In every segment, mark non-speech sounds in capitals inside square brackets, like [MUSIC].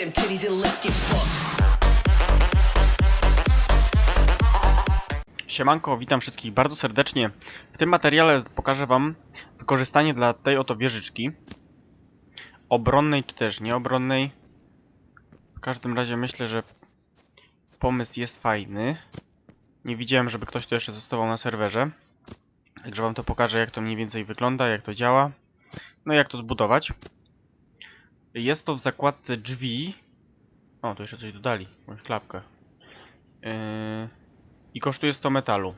them titties and let's get fucked. Siemanko, witam wszystkich bardzo serdecznie. W tym materiale pokażę wam wykorzystanie dla tej oto wieżyczki. Obronnej czy też nieobronnej. W każdym razie myślę, że pomysł jest fajny. Nie widziałem, żeby ktoś to jeszcze testował na serwerze. Także wam to pokażę, jak to mniej więcej wygląda, jak to działa. No i jak to zbudować. Jest to w zakładce drzwi. O, tu jeszcze coś dodali. Jakąś klapkę. Yy... I kosztuje 100 metalu.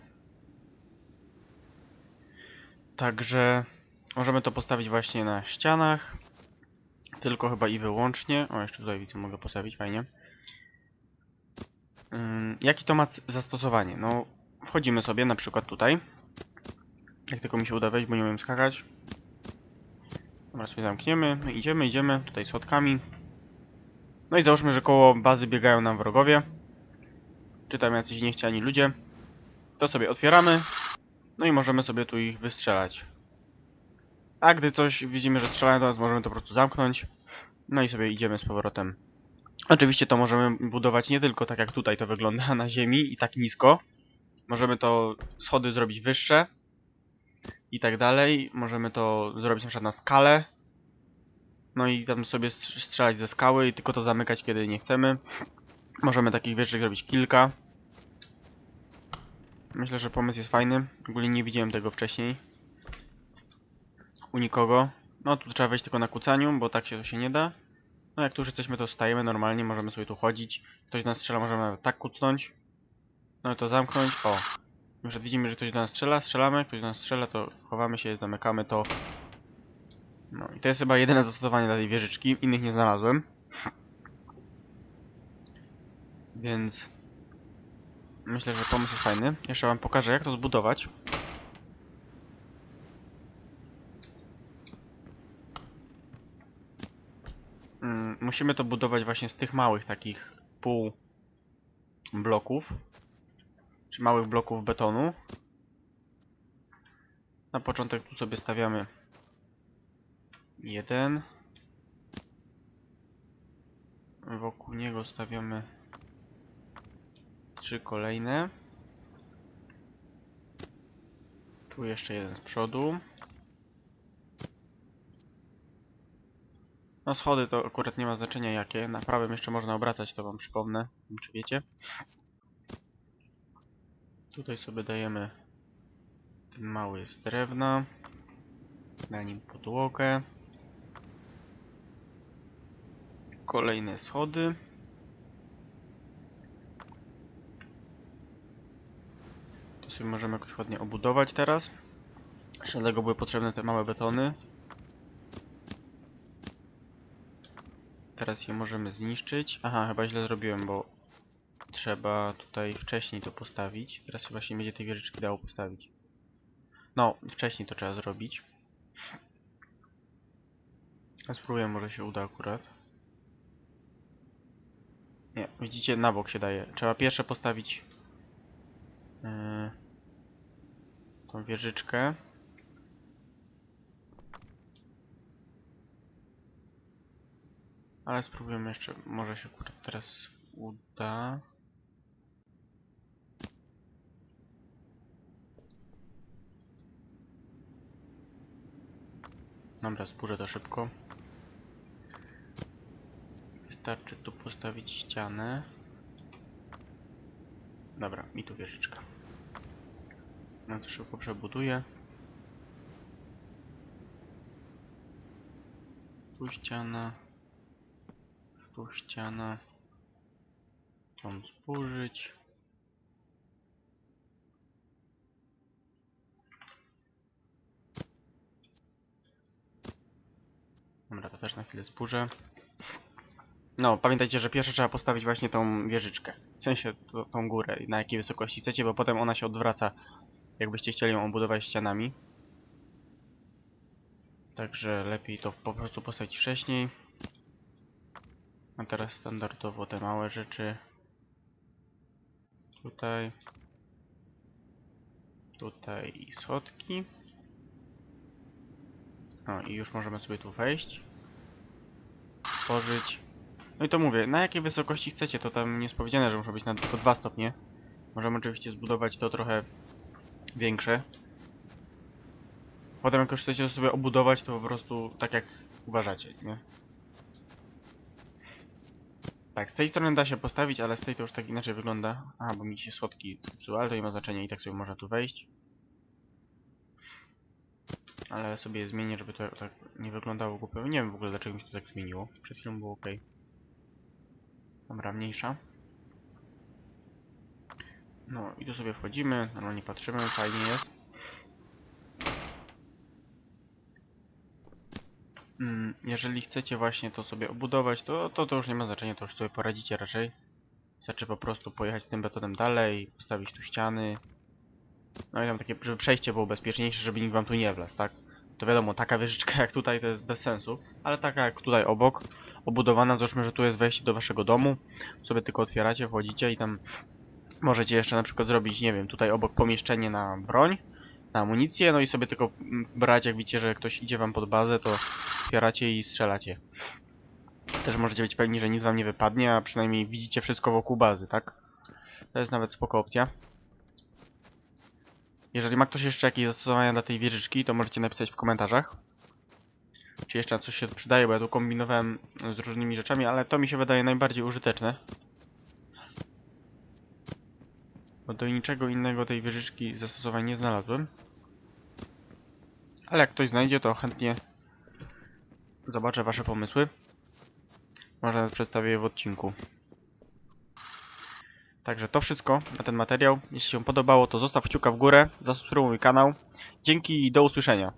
Także możemy to postawić właśnie na ścianach. Tylko chyba i wyłącznie. O, jeszcze tutaj widzę, mogę postawić, fajnie. Jakie to ma zastosowanie? No, wchodzimy sobie na przykład tutaj. Jak tylko mi się uda wejść, bo nie umiem skakać. Dobra, sobie zamkniemy. No, idziemy, idziemy. Tutaj schodkami. No i załóżmy, że koło bazy biegają nam wrogowie czy tam jacyś niechciani ludzie, to sobie otwieramy, no i możemy sobie tu ich wystrzelać. A gdy coś widzimy, że strzelają do nas, możemy to po prostu zamknąć, no i sobie idziemy z powrotem. Oczywiście to możemy budować nie tylko tak jak tutaj to wygląda [LAUGHS] na ziemi i tak nisko. Możemy to schody zrobić wyższe i tak dalej. Możemy to zrobić na przykład na skalę. No i tam sobie strz- strzelać ze skały i tylko to zamykać kiedy nie chcemy. Możemy takich wieżyczek zrobić kilka. Myślę, że pomysł jest fajny. Ogólnie nie widziałem tego wcześniej. U nikogo. No tu trzeba wejść tylko na kucaniu, bo tak się to się nie da. No jak tu już jesteśmy, to stajemy normalnie, możemy sobie tu chodzić. Ktoś nas strzela, możemy tak kucnąć. No to zamknąć. O. Przykład widzimy, że ktoś do nas strzela, strzelamy, ktoś do nas strzela, to chowamy się, zamykamy to. No i to jest chyba jedyne zastosowanie dla tej wieżyczki, innych nie znalazłem. [LAUGHS] Więc myślę, że pomysł jest fajny. Jeszcze wam pokażę jak to zbudować. Mm, Musimy to budować właśnie z tych małych takich pół bloków. Czy małych bloków betonu. Na początek tu sobie stawiamy jeden. Wokół niego stawiamy trzy kolejne. Tu jeszcze jeden z przodu. No schody to akurat nie ma znaczenia jakie. Na prawym jeszcze można obracać, to wam przypomnę. Czy wiecie. Tutaj sobie dajemy ten mały z drewna. Na nim podłogę. Kolejne schody. To sobie możemy jakoś ładnie obudować teraz. Jeszcze Dlatego były potrzebne te małe betony. Teraz je możemy zniszczyć. Aha, chyba źle zrobiłem, bo trzeba tutaj wcześniej to postawić. Teraz się właśnie będzie tej wieżyczki dało postawić. No, wcześniej to trzeba zrobić. A spróbuję, może się uda akurat. Nie, widzicie, na bok się daje. Trzeba pierwsze postawić yy, tą wieżyczkę. Ale spróbujemy jeszcze, może się akurat teraz uda. Dobra, zburzę to szybko. Wystarczy tu postawić ścianę. Dobra, i tu wieżyczka. No to szybko przebuduję. Tu ściana. Tu ściana. Tą zburzyć. Dobra, to też na chwilę zburzę. No, pamiętajcie, że pierwsze trzeba postawić właśnie tą wieżyczkę. W sensie tą górę, na jakiej wysokości chcecie, bo potem ona się odwraca, jakbyście chcieli ją obudować ścianami. Także lepiej to po prostu postawić wcześniej. A teraz standardowo te małe rzeczy. Tutaj. Tutaj schodki. No i już możemy sobie tu wejść. Tworzyć. No i to mówię, na jakiej wysokości chcecie, to tam nie jest powiedziane, że muszą być na tylko 2 stopnie. Możemy oczywiście zbudować to trochę większe. Potem jak już chcecie to sobie obudować, to po prostu tak jak uważacie, nie? Tak, z tej strony da się postawić, ale z tej to już tak inaczej wygląda. Aha, bo mi się słodki zepsuły, ale to nie ma znaczenia i tak sobie można tu wejść. Ale sobie zmienię, żeby to tak nie wyglądało głupio. Nie wiem w ogóle dlaczego mi się to tak zmieniło. Przed chwilą było ok. Dobra, mniejsza. No i tu sobie wchodzimy, normalnie patrzymy, fajnie jest. Mm, Jeżeli chcecie właśnie to sobie obudować, to, to to już nie ma znaczenia, to już sobie poradzicie raczej. Wystarczy po prostu pojechać tym betonem dalej, postawić tu ściany. No i tam takie, żeby przejście było bezpieczniejsze, żeby nikt wam tu nie wlazł, tak? To wiadomo, taka wieżyczka jak tutaj to jest bez sensu, ale taka jak tutaj obok, obudowana, załóżmy, że tu jest wejście do waszego domu, sobie tylko otwieracie, wchodzicie i tam możecie jeszcze na przykład zrobić, nie wiem, tutaj obok pomieszczenie na broń, na amunicję, no i sobie tylko mm, brać, jak widzicie, że ktoś idzie wam pod bazę, to otwieracie i strzelacie. Też możecie być pewni, że nic wam nie wypadnie, a przynajmniej widzicie wszystko wokół bazy, tak? To jest nawet spoko opcja. Jeżeli ma ktoś jeszcze jakieś zastosowania dla tej wieżyczki, to możecie napisać w komentarzach. Czy jeszcze coś się przydaje, bo ja tu kombinowałem z różnymi rzeczami, ale to mi się wydaje najbardziej użyteczne. Bo do niczego innego tej wieżyczki zastosowań nie znalazłem. Ale jak ktoś znajdzie, to chętnie zobaczę wasze pomysły. Może przedstawię je w odcinku. Także to wszystko na ten materiał. Jeśli się podobało, to zostaw kciuka w górę, zasubskrybuj mój kanał. Dzięki i do usłyszenia.